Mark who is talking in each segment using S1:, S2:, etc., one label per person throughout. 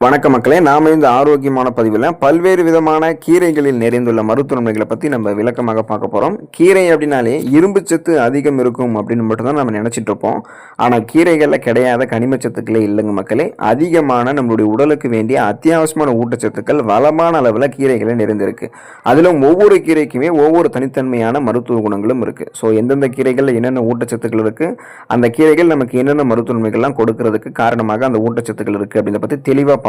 S1: வணக்க மக்களே நாம இந்த ஆரோக்கியமான பதிவில் பல்வேறு விதமான கீரைகளில் நிறைந்துள்ள மருத்துவ நன்மைகளை பற்றி நம்ம விளக்கமாக பார்க்க போகிறோம் கீரை அப்படின்னாலே இரும்பு சத்து அதிகம் இருக்கும் அப்படின்னு மட்டும்தான் நம்ம நினச்சிட்டு இருப்போம். ஆனால் கீரைகளில் கிடையாத கனிமச்சத்துக்களே இல்லைங்க மக்களே. அதிகமான நம்மளுடைய உடலுக்கு வேண்டிய அத்தியாவசியமான ஊட்டச்சத்துக்கள் வளமான அளவில் கீரைகளை நிறைந்திருக்கு. அதிலும் ஒவ்வொரு கீரைக்குமே ஒவ்வொரு தனித்தன்மையான மருத்துவ குணங்களும் இருக்குது ஸோ எந்தெந்த கீரைகளில் என்னென்ன ஊட்டச்சத்துக்கள் இருக்குது அந்த கீரைகள் நமக்கு என்னென்ன மருத்துவ நன்மைகள்லாம் கொடுக்கறதுக்கு காரணமாக அந்த ஊட்டச்சத்துக்கள் இருக்குது அப்படின்றத பற்றி தெளிவாக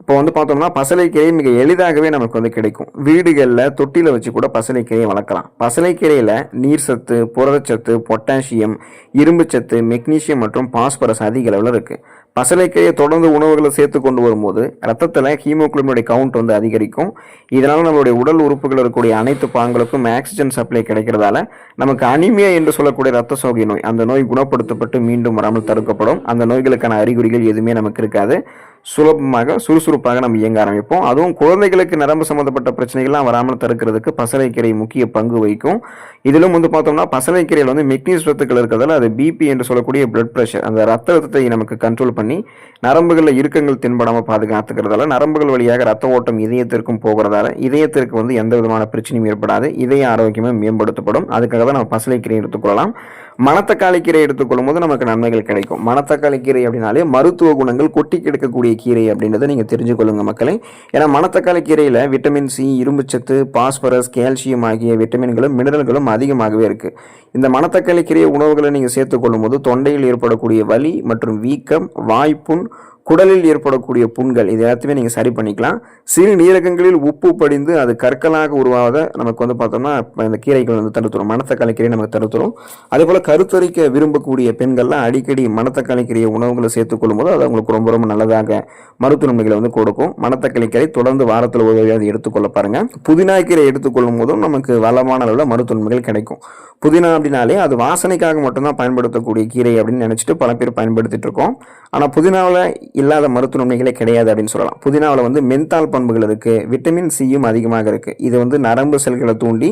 S1: இப்போ வந்து பார்த்தோம்னா பசலைக்கீரை மிக எளிதாகவே நமக்கு வந்து கிடைக்கும். வீடுகளில் தொட்டியில் வச்சு கூட பசலைக்கீரையை வளர்க்கலாம். பசலைக்கீரையில் நீர் சத்து புரதச்சத்து பொட்டாசியம் இரும்புச்சத்து மெக்னீசியம் மற்றும் பாஸ்பரஸ் அதிக அளவில் இருக்குது பசலைக்கீரையை தொடர்ந்து உணவுகளை சேர்த்து கொண்டு வரும்போது ரத்தத்தில் ஹீமோக்ளோபினுடைய கவுண்ட் வந்து அதிகரிக்கும். இதனால் நம்மளுடைய உடல் உறுப்புகள் இருக்கக்கூடிய அனைத்து பாங்களுக்கும் ஆக்சிஜன் சப்ளை கிடைக்கிறதால நமக்கு அனிமியா என்று சொல்லக்கூடிய ரத்த சோகை நோய் அந்த நோய் குணப்படுத்தப்பட்டு மீண்டும் வராமல் தடுக்கப்படும். அந்த நோய்களுக்கான அறிகுறிகள் எதுவுமே நமக்கு இருக்காது. சுலபமாக சுறுசுறுப்பாக நம்ம இயங்க ஆரம்பிப்போம். அதுவும் குழந்தைகளுக்கு நரம்பு சம்மந்தப்பட்ட பிரச்சனைகள்லாம் வராமல் தடுக்கிறதுக்கு பசலைக்கீரை முக்கிய பங்கு வகிக்கும். இதிலும் வந்து பார்த்தோம்னா பசலைக்கீரையில் வந்து மெக்னீஸ் சத்துக்கள் இருக்கிறதால அது பிபி என்று சொல்லக்கூடிய பிளட் ப்ரெஷர் அந்த ரத்த அழுத்தத்தை நமக்கு கண்ட்ரோல் பண்ணி நரம்புகளில் இறுக்கங்கள் தென்படாமல் பாதுகாத்துக்கிறதால நரம்புகள் வழியாக ரத்த ஓட்டம் இதயத்திற்கும் போகிறதால இதயத்திற்கு வந்து எந்த விதமான பிரச்சனையும் ஏற்படாது. இதய ஆரோக்கியமும் மேம்படுத்தப்படும். அதுக்காக தான் நம்ம பசலைக்கீரை எடுத்துக்கொள்ளலாம் மணத்தக்காளி கீரை எடுத்துக்கொள்ளும் போது நமக்கு நன்மைகள் கிடைக்கும். மணத்தக்காளி கீரை அப்படின்னாலே மருத்துவ குணங்கள் கொட்டி கிடக்கக்கூடிய கீரை அப்படின்றத நீங்கள் தெரிஞ்சுக்கொள்ளுங்க மக்களை. ஏன்னா மணத்தக்காளி கீரையில் விட்டமின் சி இரும்புச்சத்து பாஸ்பரஸ் கால்சியம் ஆகிய விட்டமின்களும் மினரல்களும் அதிகமாகவே இருக்குது இந்த மணத்தக்காளி கீரை உணவுகளை நீங்கள் சேர்த்துக்கொள்ளும் போது தொண்டையில் ஏற்படக்கூடிய வலி மற்றும் வீக்கம் வாய்ப்புண் குடலில் ஏற்படக்கூடிய புண்கள் இது எல்லாத்தையுமே நீங்கள் சரி பண்ணிக்கலாம். சிறு நீரகங்களில் உப்பு படிந்து அது கற்களாக உருவாவத நமக்கு வந்து பார்த்தோம்னா இந்த கீரைகள் வந்து தடுத்துரும். மணத்தக்காளி கீரை நமக்கு தடுத்துரும். அதே போல் கருத்தரிக்க விரும்பக்கூடிய பெண்கள்லாம் அடிக்கடி மணத்தக்காளி கீரையை உணவுகளை சேர்த்துக்கொள்ளும் போது அது அவங்களுக்கு ரொம்ப ரொம்ப நல்லதாக மருத்துவ நன்மைகளை வந்து கொடுக்கும். மணத்தக்காளி கீரை தொடர்ந்து வாரத்தில் ஒரு அதை எடுத்துக்கொள்ள பாருங்கள் புதினா கீரை எடுத்துக்கொள்ளும் போதும் நமக்கு வளமான அளவில் மருத்துவ நன்மைகள் கிடைக்கும். புதினா அப்படின்னாலே அது வாசனைக்காக மட்டும்தான் பயன்படுத்தக்கூடிய கீரை அப்படின்னு நினச்சிட்டு பல பேர் பயன்படுத்திட்டு இருக்கோம். ஆனால் புதினாவில் இல்லாத மருத்துவ நன்மைகளே கிடையாது அப்படின்னு சொல்லலாம். புதினாவில் வந்து மென்தால் பண்புகள் இருக்குது விட்டமின் சியும் அதிகமாக இருக்குது இது வந்து நரம்பு செல்களை தூண்டி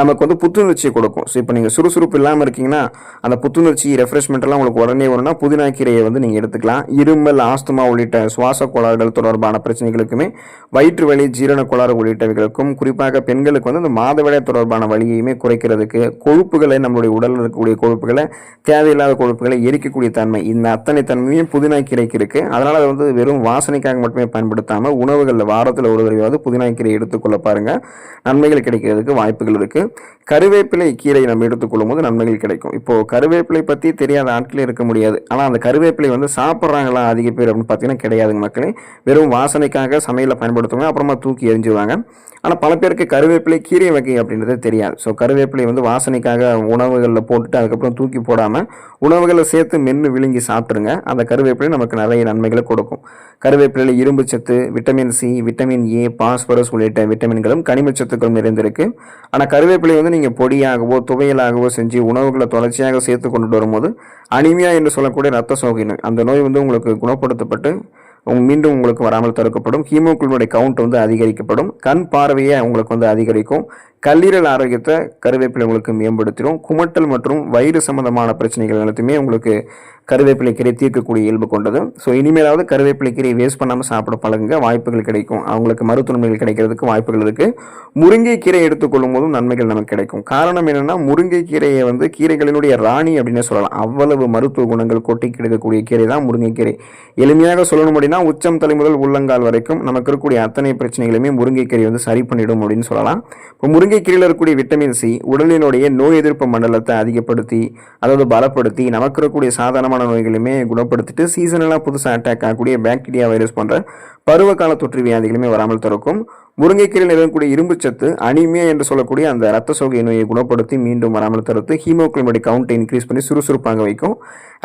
S1: நமக்கு வந்து புத்துணர்ச்சியை கொடுக்கும். ஸோ இப்போ நீங்கள் சுறுசுறுப்பு இல்லாமல் இருக்கீங்கன்னா அந்த புத்துணர்ச்சி ரெஃப்ரெஷ்மெண்ட் எல்லாம் உங்களுக்கு உடனே வரும்னா புதினா கீரையை வந்து நீங்கள் எடுத்துக்கலாம். இருமல் ஆஸ்துமா உள்ளிட்ட சுவாச கோளாறுகள் தொடர்பான பிரச்சனைகளுக்குமே வயிற்று வலி ஜீரண கோளாறு உள்ளிட்டவைகளுக்கும் குறிப்பாக பெண்களுக்கு வந்து அந்த மாதவிடாய் தொடர்பான வலியையுமே குறைக்கிறதுக்கு கொழுப்புகளை நம்மளுடைய உடலில் இருக்கக்கூடிய கொழுப்புகளை தேவையில்லாத கொழுப்புகளை எரிக்கக்கூடிய தன்மை இந்த அத்தனை தன்மையும் புதினா கீரைக்கு இருக்குது அதில் அதனால் அதை வந்து வெறும் வாசனைக்காக மட்டுமே பயன்படுத்தாமல் உணவுகளில் வாரத்தில் ஒரு தடவையாவது புதினா கீரை எடுத்துக்கொள்ள பாருங்கள் நன்மைகள் கிடைக்கிறதுக்கு வாய்ப்புகள் இருக்குது கருவேப்பிலை கீரை நம்ம எடுத்துக்கொள்ளும் போது நன்மைகள் கிடைக்கும். இப்போது கருவேப்பிலை பற்றி தெரியாத ஆட்களே இருக்க முடியாது. ஆனால் அந்த கருவேப்பிலை வந்து சாப்பிட்றாங்களா அதிக பேர் அப்படின்னு பார்த்தீங்கன்னா கிடையாதுங்க மக்களே. வெறும் வாசனைக்காக சமையலில் பயன்படுத்துவாங்க அப்புறமா தூக்கி எரிஞ்சுவாங்க ஆனால் பல பேருக்கு கருவேப்பிலை கீரை வகை அப்படின்றது தெரியாது. ஸோ கருவேப்பிலை வந்து வாசனைக்காக உணவுகளில் போட்டுட்டு அதுக்கப்புறம் தூக்கி போடாமல் உணவுகளை சேர்த்து மென்று விழுங்கி சாப்பிட்ருங்க அந்த கருவேப்பிலை நமக்கு நிறைய நன்மை நன்மைகளை கொடுக்கும். கருவேப்பிலையில் இரும்பு சத்து vitamin C vitamin A phosphorus உள்ளிட்ட விட்டமின்களும் கனிம சத்துக்களும் நிறைந்திருக்கு. ஆனால் கருவேப்பிலை வந்து நீங்கள் பொடியாகவோ துவையலாகவோ செஞ்சு உணவுகளை தொடர்ச்சியாக சேர்த்து கொண்டு வரும்போது அனிமியா என்று சொல்லக்கூடிய ரத்த சோகை நோய் அந்த நோய் வந்து உங்களுக்கு குணப்படுத்தப்பட்டு உங்க மீண்டும் உங்களுக்கு வராமல் தடுக்கப்படும். ஹீமோகுளோபினுடைய கவுண்ட் வந்து அதிகரிக்கப்படும். கண் பார்வையை உங்களுக்கு வந்து அதிகரிக்கும். கல்லீரல் ஆரோக்கியத்தை கருவேப்பிலை உங்களுக்கு மேம்படுத்திடும். குமட்டல் மற்றும் வயிறு சம்பந்தமான பிரச்சனைகள் எல்லாத்தையுமே உங்களுக்கு கருவேப்பிலை கீரை தீர்க்கக்கூடிய இயல்பு கொண்டது. ஸோ இனிமேலாவது கருவேப்பிலை கீரையை வேஸ்ட் பண்ணாமல் சாப்பிட பழகுங்க. வாய்ப்புகள் கிடைக்கும். அவங்களுக்கு மருத்துவ நன்மைகள் கிடைக்கிறதுக்கு வாய்ப்புகள் இருக்குது முருங்கை கீரை எடுத்துக்கொள்ளும் போதும் நன்மைகள் நமக்கு கிடைக்கும். காரணம் என்னென்னா முருங்கை கீரையை வந்து கீரைகளினுடைய ராணி அப்படின்னே சொல்லலாம். அவ்வளவு மருத்துவ குணங்கள் கொட்டி கிடைக்கக்கூடிய கீரை தான் முருங்கைக்கீரை எளிமையாக சொல்லணும் அப்படின்னா உச்சம் தலை முதல் உள்ளங்கால் வரைக்கும் நமக்கு இருக்கக்கூடிய அத்தனை பிரச்சனைகளுமே முருங்கைக்கீரை வந்து சரி பண்ணிடும் அப்படின்னு சொல்லலாம். இப்போ முருங்கைக்கீரையில் இருக்கக்கூடிய விட்டமின் சி உடலினுடைய நோய் எதிர்ப்பு மண்டலத்தை அதிகப்படுத்தி அதாவது பலப்படுத்தி நமக்கு இருக்கக்கூடிய சாதாரணமான நோய்களுமே குணப்படுத்திட்டு சீசனலாக புதுசாக அட்டாக் ஆகக்கூடிய பாக்டீரியா வைரஸ் போன்ற பருவகால தொற்று வியாதிகளுமே வராமல் தடுக்கும். முருங்கைக்கீரையில் இருக்கக்கூடிய இரும்புச்சத்து அனிமியா என்று சொல்லக்கூடிய அந்த ரத்த சோகை நோயை குணப்படுத்தி மீண்டும் வராமல் தடுத்து ஹீமோகுளோபின் கவுண்டை இன்க்ரீஸ் பண்ணி சுறுசுறுப்பாக வைக்கும்.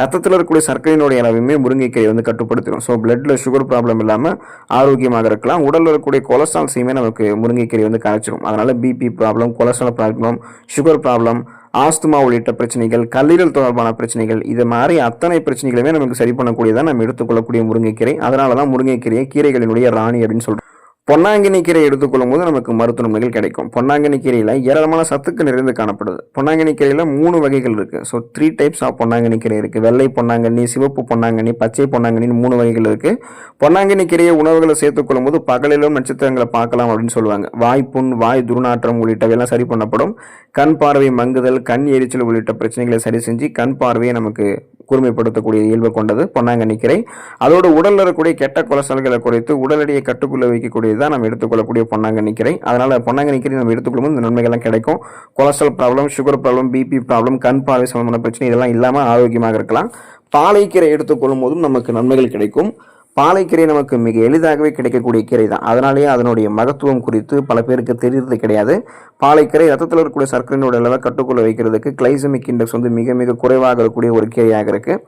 S1: ரத்தத்தில் இருக்கக்கூடிய சர்க்கரையினுடைய அளவுமே முருங்கைக்கீரை வந்து கட்டுப்படுத்திடும். ஸோ பிளட்டில் சுகர் ப்ராப்ளம் இல்லாமல் ஆரோக்கியமாக இருக்கலாம். உடலில் இருக்கக்கூடிய கொலஸ்ட்ரால் சீமே நமக்கு முருங்கைக்கீரை வந்து கரைச்சிடும் அதனால் BP problem cholesterol problem sugar problem asthma உள்ளிட்ட பிரச்சனைகள் கல்லீரல் தொடர்பான பிரச்சனைகள் இது மாதிரி அத்தனை பிரச்சனைகளுமே நமக்கு சரி பண்ணக்கூடியதான் நம்ம எடுத்துக்கொள்ளக்கூடிய முருங்கைக்கீரை. அதனால தான் முருங்கைக்கீரையை கீரைகளினுடைய ராணி அப்படின்னு சொல்கிறோம் பொன்னாங்கண்ணி கீரை எடுத்துக்கொள்ளும் போது நமக்கு மருத்துவ நன்மைகள் கிடைக்கும். பொன்னாங்கண்ணி கீரையில் ஏராளமான சத்துக்கள் நிறைந்து காணப்படுது. பொன்னாங்கண்ணி கீரையில் மூணு வகைகள் இருக்குது ஸோ த்ரீ டைப்ஸ் ஆஃப் பொன்னாங்கண்ணி கீரை இருக்குது வெள்ளை பொன்னாங்கண்ணி சிவப்பு பொன்னாங்கண்ணி பச்சை பொன்னாங்கண்ணின்னு மூணு வகைகள் இருக்குது பொன்னாங்கனி கீரையை உணவுகளை சேர்த்துக்கொள்ளும் போது பகலிலும் நட்சத்திரங்களை பார்க்கலாம் அப்படின்னு சொல்லுவாங்க. வாய் புண் வாய் துர்நாற்றம் உள்ளிட்டவையெல்லாம் சரி பண்ணப்படும். கண் பார்வை மங்குதல் கண் எரிச்சல் உள்ளிட்ட பிரச்சனைகளை சரி செஞ்சு கண் பார்வையை நமக்கு கூர்மைப்படுத்தக்கூடிய இயல்பு கொண்டது பொன்னாங்கண்ணி கீரை அதோடு உடலில் இருக்கக்கூடிய கெட்ட கொலசல்களை குறைத்து உடல் எடையை கட்டுக்குள்ள வைக்கக்கூடியதான் நம்ம எடுத்துக்கொள்ளக்கூடிய பொன்னாங்கண்ணி கீரை அதனால பொன்னாங்கண்ணி கீரை நம்ம எடுத்துக்கொள்ளும் இந்த நன்மைகள்லாம் கிடைக்கும். Cholesterol problem sugar problem BP problem கண் பார்வை சம்பந்தமான பிரச்சனை இதெல்லாம் இல்லாமல் ஆரோக்கியமாக இருக்கலாம். பாலைக்கீரை எடுத்துக்கொள்ளும் போதும் நமக்கு நன்மைகள் கிடைக்கும். பாலைக்கீரை நமக்கு மிக எளிதாகவே கிடைக்கக்கூடிய கீரை தான். அதனாலேயே அதனுடைய மகத்துவம் குறித்து பல பேருக்கு தெரிகிறது கிடையாது. பாலைக்கீரை ரத்தத்தில் இருக்கக்கூடிய சர்க்கரையினுடைய அளவை கட்டுக்குள்ள வைக்கிறதுக்கு கிளைசமிக் இண்டெக்ஸ் வந்து மிக மிக குறைவாக இருக்கக்கூடிய ஒரு கீரையாக இருக்குது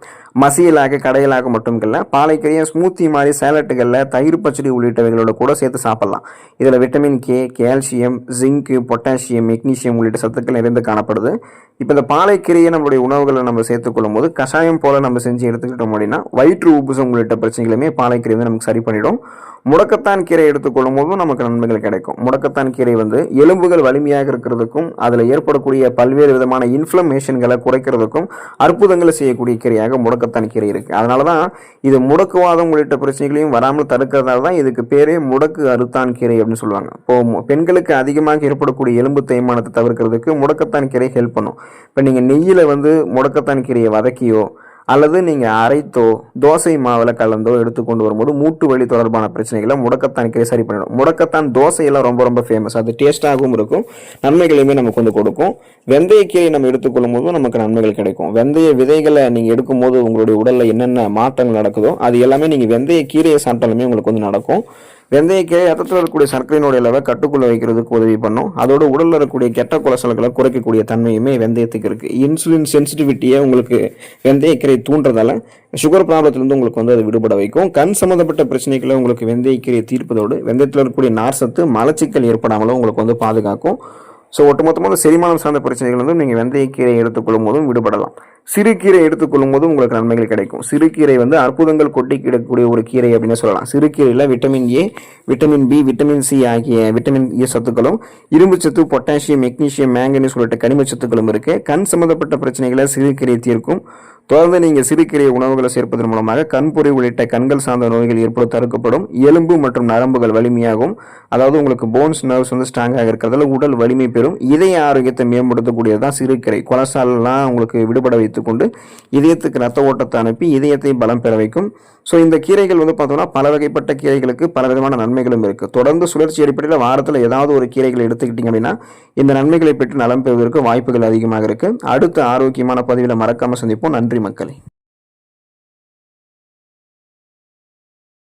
S1: மசியலாக கடையலாக மட்டும் இல்லை பாலைக்கீரையை ஸ்மூத்தி மாதிரி சேலட்டுகளில் தயிர் பச்சடி உள்ளிட்டவைகளோட கூட சேர்த்து சாப்பிடலாம். இதில் vitamin K calcium zinc potassium magnesium உள்ளிட்ட சத்துக்கள் நிறைந்து காணப்படுது. இப்போ இந்த பாலைக்கீரையை நம்மளுடைய உணவுகளை நம்ம சேர்த்துக்கொள்ளும் போது கஷாயம் போல் நம்ம செஞ்சு எடுத்துக்கிட்டோம் அப்படின்னா வயிற்று உப்புசம் உள்ளிட்ட பிரச்சனைகளுமே பாலைக்கீரை வந்து நமக்கு சரி பண்ணிடும். முடக்கத்தான் கீரை எடுத்துக்கொள்ளும் போதும் நமக்கு நன்மைகள் கிடைக்கும். முடக்கத்தான் கீரை வந்து எலும்புகள் வலிமையாக இருக்கிறதுக்கும் அதில் ஏற்படக்கூடிய பல்வேறு விதமான இன்ஃப்ளமேஷன்களை குறைக்கிறதுக்கும் அற்புதங்களை செய்யக்கூடிய கீரையாக முடக்கத்தான் கீரை இருக்குது அதனால தான் இது முடக்குவாதம் உள்ளிட்ட பிரச்சனைகளையும் வராமல் தடுக்கிறதால தான் இதுக்கு பேரே முடக்கு அறுத்தான் கீரை அப்படின்னு சொல்லுவாங்க. இப்போ பெண்களுக்கு அதிகமாக ஏற்படக்கூடிய எலும்பு தேய்மானத்தை தவிர்க்கிறதுக்கு முடக்கத்தான் கீரை ஹெல்ப் பண்ணும். இப்போ நீங்கள் நெய்யில் வந்து முடக்கத்தான் கீரையை வதக்கியோ அல்லது நீங்கள் அரைத்தோ தோசை மாவில் கலந்தோ எடுத்துக்கொண்டு வரும்போது மூட்டு வலி தொடர்பான பிரச்சனைகளை முடக்கத்தான் கீரை சரி பண்ணிடும். முடக்கத்தான் தோசையெல்லாம் ரொம்ப ரொம்ப ஃபேமஸ் அது டேஸ்ட்டாகவும் இருக்கும். நன்மைகளையுமே நமக்கு வந்து கொடுக்கும். வெந்தயக்கீரை நம்ம எடுத்துக்கொள்ளும் போதும் நமக்கு நன்மைகள் கிடைக்கும். வெந்தய விதைகளை நீங்கள் எடுக்கும்போது உங்களுடைய உடலில் என்னென்ன மாற்றங்கள் நடக்குதோ அது எல்லாமே நீங்கள் வெந்தய கீரையை சாப்பிட்டாலுமே உங்களுக்கு வந்து நடக்கும். வெந்தயக்கீரை ரத்தத்தில் இருக்கக்கூடிய சர்க்கரையினுடைய அளவை கட்டுக்குள்ள வைக்கிறதுக்கு உதவி பண்ணும். அதோட உடலில் இருக்கக்கூடிய கெட்ட கொலசல்களை குறைக்கக்கூடிய தன்மையுமே வெந்தயத்துக்கு இருக்குது இன்சுலின் சென்சிட்டிவிட்டியை உங்களுக்கு வெந்தயக்கீரை தூண்டுறதால சுகர் ப்ராப்ளத்துலேருந்து உங்களுக்கு வந்து அது விடுபட வைக்கும். கண் சம்மந்தப்பட்ட பிரச்சனைகளை உங்களுக்கு வெந்தயக்கீரை தீர்ப்பதோடு வெந்தயத்தில் இருக்கக்கூடிய நார்சத்து மலச்சிக்கல் ஏற்படாமலும் உங்களுக்கு வந்து பாதுகாக்கும். ஸோ ஒட்டுமொத்தமாக செரிமானம் சார்ந்த பிரச்சனைகள் வந்து நீங்கள் வெந்தயக்கீரை எடுத்துக்கொள்ளும் போதும் விடுபடலாம். சிறுகீரை எடுத்துக்கொள்ளும்போது உங்களுக்கு நன்மைகள் கிடைக்கும். சிறுகீரை வந்து அற்புதங்கள் கொட்டி கிடக்கக்கூடிய ஒரு கீரை அப்படின்னு சொல்லலாம். சிறுகீரையில் vitamin A vitamin B vitamin C ஆகிய விட்டமின் ஏ e சத்துக்களும் இரும்பு சத்து பொட்டாசியம் மெக்னீசியம் மேங்கனீஸ் உள்ளிட்ட கனிம சத்துக்களும் இருக்குது கண் சம்பந்தப்பட்ட பிரச்சனைகளை சிறுகீரை தீர்க்கும். தொடர்ந்து நீங்கள் சிறுகீரை உணவுகளை சேர்ப்பதன் மூலமாக கண்புரை உள்ளிட்ட கண்கள் சார்ந்த நோய்கள் ஏற்பட தடுக்கப்படும். எலும்பு மற்றும் நரம்புகள் வலிமையாகும். அதாவது உங்களுக்கு போன்ஸ் நர்வ்ஸ் வந்து ஸ்ட்ராங்காக இருக்கிறதால உடல் வலிமை பெறும். இதய ஆரோக்கியத்தை மேம்படுத்தக்கூடியது தான் சிறுகீரை கொலஸ்ட்ரால்லாம் உங்களுக்கு விடுபட வைத்துக்கொண்டு இதயத்துக்கு ரத்த ஓட்டத்தை அனுப்பி இதயத்தை பலம் பெற வைக்கும். ஸோ இந்த கீரைகள் வந்து பார்த்தோம்னா பல வகைப்பட்ட கீரைகளுக்கு பல விதமான நன்மைகளும் இருக்குது தொடர்ந்து சுழற்சி அடிப்படையில் வாரத்தில் ஏதாவது ஒரு கீரைகளை எடுத்துக்கிட்டிங்க அப்படின்னா இந்த நன்மைகளை பெற்று நலம் பெறுவதற்கு வாய்ப்புகள் அதிகமாக இருக்குது அடுத்த ஆரோக்கியமான பதிவில் மறக்காமல் சந்திப்போம். நன்றி மக்களே.